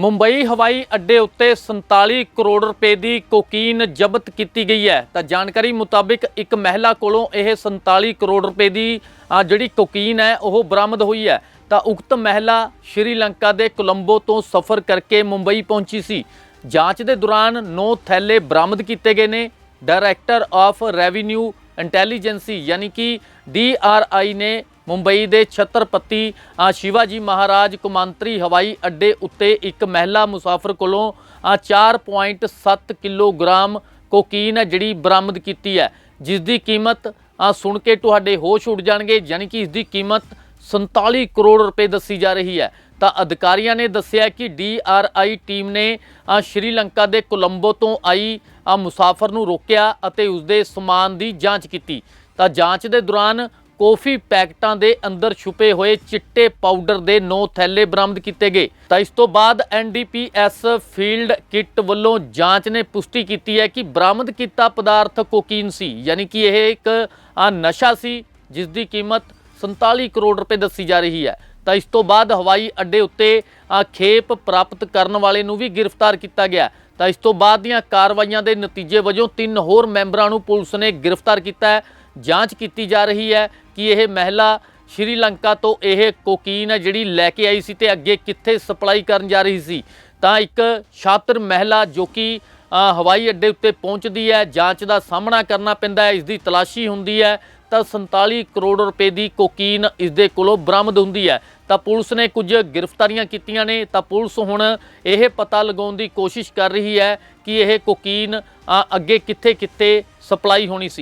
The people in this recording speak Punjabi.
ਮੁੰਬਈ ਹਵਾਈ ਅੱਡੇ ਉੱਤੇ 47 ਕਰੋੜ ਰੁਪਏ ਦੀ ਕੋਕੀਨ ਜ਼ਬਤ ਕੀਤੀ ਗਈ ਹੈ। ਤਾਂ ਜਾਣਕਾਰੀ ਮੁਤਾਬਿਕ ਇੱਕ ਮਹਿਲਾ ਕੋਲੋਂ ਇਹ 47 ਕਰੋੜ ਰੁਪਏ ਦੀ ਜਿਹੜੀ ਕੋਕੀਨ ਹੈ, ਉਹ ਬਰਾਮਦ ਹੋਈ ਹੈ। ਤਾਂ ਉਕਤ ਮਹਿਲਾ ਸ਼੍ਰੀਲੰਕਾ ਦੇ ਕੋਲੰਬੋ ਤੋਂ ਸਫ਼ਰ ਕਰਕੇ ਮੁੰਬਈ ਪਹੁੰਚੀ ਸੀ। ਜਾਂਚ ਦੇ ਦੌਰਾਨ 9 ਥੈਲੇ ਬਰਾਮਦ ਕੀਤੇ ਗਏ ਨੇ। ਡਾਇਰੈਕਟਰ ਆਫ ਰੈਵਨਿਊ ਇੰਟੈਲੀਜੈਂਸੀ, ਯਾਨੀ ਕਿ ਡੀਆਰਆਈ ਨੇ ਮੁੰਬਈ ਦੇ ਛਤਰਪਤੀ ਸ਼ਿਵਾਜੀ ਮਹਾਰਾਜ ਕੁਮਾਂਤਰੀ ਹਵਾਈ ਅੱਡੇ ਉੱਤੇ ਇੱਕ ਮਹਿਲਾ ਮੁਸਾਫਰ ਕੋਲੋਂ ਅ, 4.7 ਕਿਲੋਗ੍ਰਾਮ ਕੋਕੀਨ ਹੈ ਜਿਹੜੀ ਬਰਾਮਦ ਕੀਤੀ ਹੈ। ਜਿਸ ਦੀ ਕੀਮਤ ਸੁਣ ਕੇ ਤੁਹਾਡੇ ਹੋਸ਼ ਉੱਡ ਜਾਣਗੇ ਯਾਨੀ ਕਿ ਇਸ ਦੀ ਕੀਮਤ 47 ਕਰੋੜ ਰੁਪਏ ਦੱਸੀ ਜਾ ਰਹੀ ਹੈ। ਤਾਂ ਅਧਿਕਾਰੀਆਂ ਨੇ ਦੱਸਿਆ ਕਿ ਡੀਆਰਆਈ ਟੀਮ ਨੇ ਸ਼੍ਰੀਲੰਕਾ ਦੇ ਕੋਲੰਬੋ ਤੋਂ ਆਈ ਅ, ਮੁਸਾਫਰ ਨੂੰ ਰੋਕਿਆ ਅਤੇ ਉਸਦੇ ਸਮਾਨ ਦੀ ਜਾਂਚ ਕੀਤੀ। ਤਾਂ ਜਾਂਚ ਦੇ ਦੌਰਾਨ ਕੌਫੀ ਪੈਕਟਾਂ ਦੇ ਅੰਦਰ ਛੁਪੇ ਹੋਏ ਚਿੱਟੇ ਪਾਊਡਰ ਦੇ 9 ਥੈਲੇ ਬਰਾਮਦ ਕੀਤੇ ਗਏ। ਤਾਂ ਇਸ ਤੋਂ ਬਾਅਦ ਐਨਡੀਪੀਐਸ ਫੀਲਡ ਕਿੱਟ ਵੱਲੋਂ ਜਾਂਚ ਨੇ ਪੁਸ਼ਟੀ ਕੀਤੀ ਹੈ ਕਿ ਬਰਾਮਦ ਕੀਤਾ ਪਦਾਰਥ ਕੋਕੀਨ ਸੀ, ਯਾਨੀ ਕਿ ਇਹ ਇੱਕ ਨਸ਼ਾ ਸੀ ਜਿਸ ਦੀ ਕੀਮਤ 47 ਕਰੋੜ ਰੁਪਏ ਦੱਸੀ ਜਾ ਰਹੀ ਹੈ। ਤਾਂ ਇਸ ਤੋਂ ਬਾਅਦ ਹਵਾਈ ਅੱਡੇ ਉੱਤੇ ਖੇਪ ਪ੍ਰਾਪਤ ਕਰਨ ਵਾਲੇ ਨੂੰ ਵੀ ਗ੍ਰਿਫਤਾਰ ਕੀਤਾ ਗਿਆ। ਤਾਂ ਇਸ ਤੋਂ ਬਾਅਦ ਦੀਆਂ ਕਾਰਵਾਈਆਂ ਦੇ ਨਤੀਜੇ ਵਜੋਂ ਤਿੰਨ ਹੋਰ ਮੈਂਬਰਾਂ ਨੂੰ ਪੁਲਿਸ ਨੇ ਗ੍ਰਿਫਤਾਰ ਕੀਤਾ ਹੈ। ਜਾਂਚ ਕੀਤੀ ਜਾ ਰਹੀ ਹੈ ਕਿ ਇਹ ਮਹਿਲਾ ਸ਼੍ਰੀਲੰਕਾ ਤੋਂ ਇਹ ਕੋਕੀਨ ਹੈ ਜਿਹੜੀ ਲੈ ਕੇ ਆਈ ਸੀ ਤੇ ਅੱਗੇ ਕਿੱਥੇ ਸਪਲਾਈ ਕਰਨ ਜਾ ਰਹੀ ਸੀ। ਤਾਂ ਇੱਕ ਛਾਤਰ ਮਹਿਲਾ ਜੋ ਕਿ ਹਵਾਈ ਅੱਡੇ ਉੱਤੇ ਪਹੁੰਚਦੀ ਹੈ, ਜਾਂਚ ਦਾ ਸਾਹਮਣਾ ਕਰਨਾ ਪੈਂਦਾ ਹੈ ਇਸ ਦੀ ਤਲਾਸ਼ੀ ਹੁੰਦੀ ਹੈ। ਤਾਂ 47 ਕਰੋੜ ਰੁਪਏ ਦੀ ਕੋਕੀਨ ਇਸ ਦੇ ਕੋਲੋਂ ਬਰਾਮਦ ਹੁੰਦੀ ਹੈ। ਤਾਂ ਪੁਲਿਸ ਨੇ ਕੁਝ ਗ੍ਰਿਫਤਾਰੀਆਂ ਕੀਤੀਆਂ ਨੇ। ਤਾਂ ਪੁਲਿਸ ਹੁਣ ਇਹ ਪਤਾ ਲਗਾਉਣ ਦੀ ਕੋਸ਼ਿਸ਼ ਕਰ ਰਹੀ ਹੈ ਕਿ ਇਹ ਕੋਕੀਨ ਅੱਗੇ ਕਿੱਥੇ-ਕਿੱਥੇ ਸਪਲਾਈ ਹੋਣੀ ਸੀ।